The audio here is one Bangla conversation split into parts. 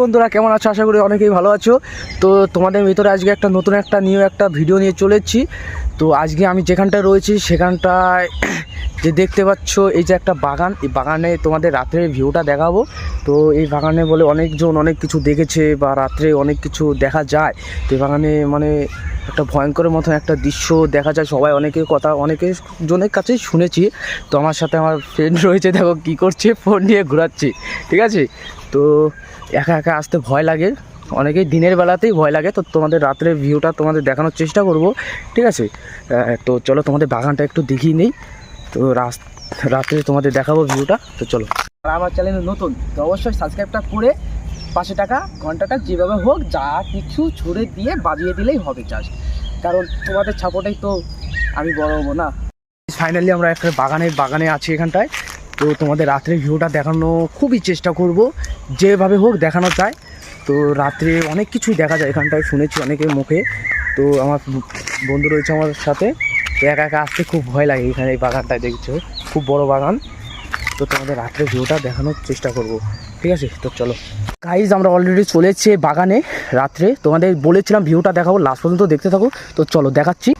বন্ধুরা, কেমন আছো? আশা করি অনেকেই ভালো আছো। তো তোমাদের ভিতরে আজকে একটা নতুন একটা নিউ একটা ভিডিও নিয়ে চলেছি। তো আজকে আমি যেখানটায় রয়েছি, সেখানটায় যে দেখতে পাচ্ছ, এই যে একটা বাগান। এই বাগানে তোমাদের রাত্রের ভিউটা দেখাবো। তো এই বাগানে বলে অনেকজন অনেক কিছু দেখেছে বা রাত্রে অনেক কিছু দেখা যায়। তো এই বাগানে মানে একটা ভয়ঙ্করের মতন একটা দৃশ্য দেখা যায়। সবাই অনেকের কথা, অনেকের জনের কাছেই শুনেছি। তো আমার সাথে আমার ফ্রেন্ড রয়েছে, দেখো কী করছে ফোন নিয়ে ঘোরাচ্ছে। ঠিক আছে? তো একা একা আসতে ভয় লাগে। অনেকেই দিনের বেলাতেই ভয় লাগে। তো তোমাদের রাত্রের ভিউটা তোমাদের দেখানোর চেষ্টা করব, ঠিক আছে? তো চলো তোমাদের বাগানটা একটু দেখিয়ে নেই। তো রাত্রে তোমাদের দেখাবো ভিউটা। তো চলো। আর আমার চ্যানেল নতুন, তো অবশ্যই সাবস্ক্রাইবটা করে পাঁচশো টাকা ঘন্টাটা যেভাবে হোক, যা কিছু ছুড়ে দিয়ে বাজিয়ে দিলেই হবে চাষ কারণ তোমাদের সাপোর্টেই তো আমি বড় হব না। ফাইনালি আমরা একটা বাগানে বাগানে আছি এখানটায়। তো তোমাদের রাত্রের ভিউটা দেখানো খুবই চেষ্টা করব, যেভাবে হোক দেখানো যায়। তো রাত্রে অনেক কিছুই দেখা যায়, এখানটায় শুনেছি অনেকের মুখে। তো আমার বন্ধু রয়েছে আমার সাথে, তো একা একা আসতে খুব ভয় লাগে এখানে এই বাগানটায়, দেখছ? খুব বড় বাগান। তো তোমাদের রাত্রে ভিউটা দেখানোর চেষ্টা করব, ঠিক আছে? তো চলো। গাইজ আমরা অলরেডি চলে এসেছি বাগানে রাত্রে। তোমাদের বলেছিলাম ভিউটা দেখাবো লাস্ট পর্যন্ত দেখতে থাকো। তো চলো, দেখাচ্ছি।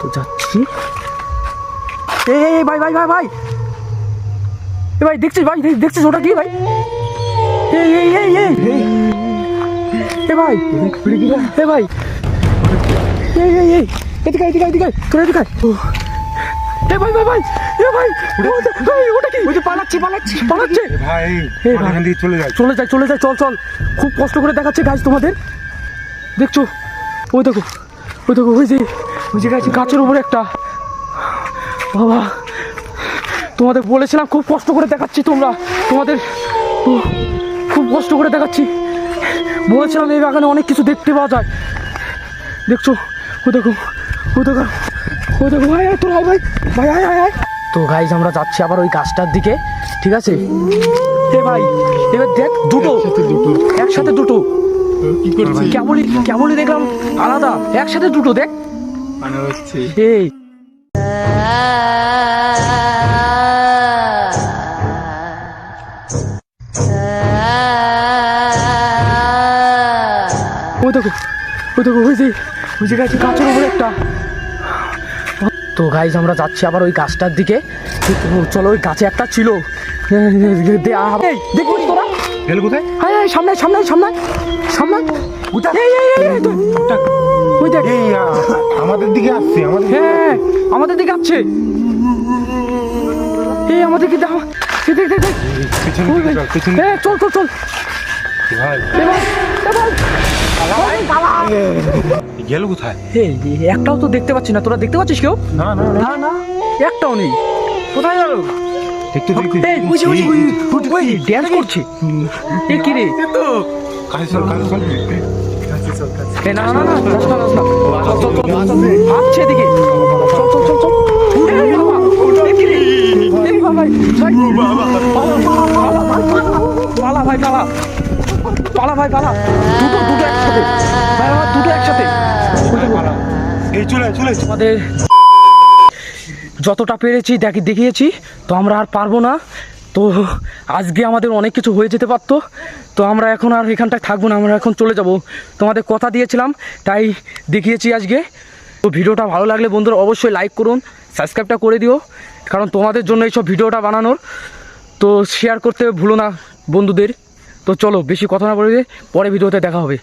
তো যাচ্ছি। এই ভাই ভাই ভাই ভাই। এ ভাই দেখছিস ভাই দেখছিস ওটা কি ভাই? এই এই এই এই এ ভাই। এ ভাই। এই এই এই এদিকে এদিকে এদিকে তোর এদিকে। এ ভাই ভাই ভাই। এ ভাই। ওটা ভাই ওটা কি? ওই যে পালাচ্ছি পালাচ্ছি। পালাচ্ছে? ভাই। এখান থেকে চলে যায়। চলে যায় চলে যায় চল চল। খুব কষ্ট করে দেখাচ্ছে গাছ তোমাদের। দেখছ? ওই দেখো ওই দেখো ওই যে ওই যে গাছ গাছের উপরে একটা। বাবা তোমাদের বলেছিলাম খুব কষ্ট করে দেখাচ্ছি তোমরা। তোমাদের খুব কষ্ট করে দেখাচ্ছি। বলেছিলাম এই বাগানে অনেক কিছু দেখতে পাওয়া যায়। দেখছ? ও দেখো ও দেখো ও দেখো ভাই আয় তোর আয় ভাই ভাই আয় আয় আয়। তো গাইজ আমরা যাচ্ছি আবার ওই গাছটার দিকে ঠিক আছে? এ ভাই এবার দেখ দুটো একসাথে দুটো। কেমনই কেমনই দেখলাম আলাদা একসাথে দুটো দেখ। মানে এই ওই দেখো ওই দেখো ওই যে ওই যে গাছ গাছের উপরে একটা। তো গাইজ আমরা যাচ্ছি আবার ওই গাছটার দিকে। চলো ওই গাছে একটা ছিল। দেখবি তোরা। গেল কোথায়? হায় হায় সামনে সামনে সামনে সামনে ওই দেখ। আমাদের দিকে আসছে আমাদের হ্যাঁ। আমাদের দিকে আসছে। এই আমাদের দিকে দাও। এই দেখ দেখ দেখ। পিছনে দিকে চল, হ্যাঁ চল। চল গেল কোথায়? একটাও তো দেখতে পাচ্ছি না। তোরা দেখতে পাচ্ছিস কেউ? না না না। একটাও নেই। কোথায় গেল? দেখতে দেখতে। এই ওই ড্যান্স করছে। এ কি রে? চল চল। এ দুটো একসাথে দুটো একসাথে আমাদের যতটা পেরেছি দেখি দেখিয়েছি তো আমরা আর পারব না। তো আজকে আমাদের অনেক কিছু হয়ে যেতে পারতো। তো আমরা এখন আর এখানটায় থাকব না, আমরা এখন চলে যাব। তোমাদের কথা দিয়েছিলাম, তাই দেখিয়েছি আজকে। তো ভিডিওটা ভালো লাগলে বন্ধুরা অবশ্যই লাইক করুন সাবস্ক্রাইবটা করে দিও, কারণ তোমাদের জন্য এইসব ভিডিওটা বানানোর। তো শেয়ার করতে ভুলো না বন্ধুদের। তো চলো, বেশি কথা না বলে পরে ভিডিওতে দেখা হবে.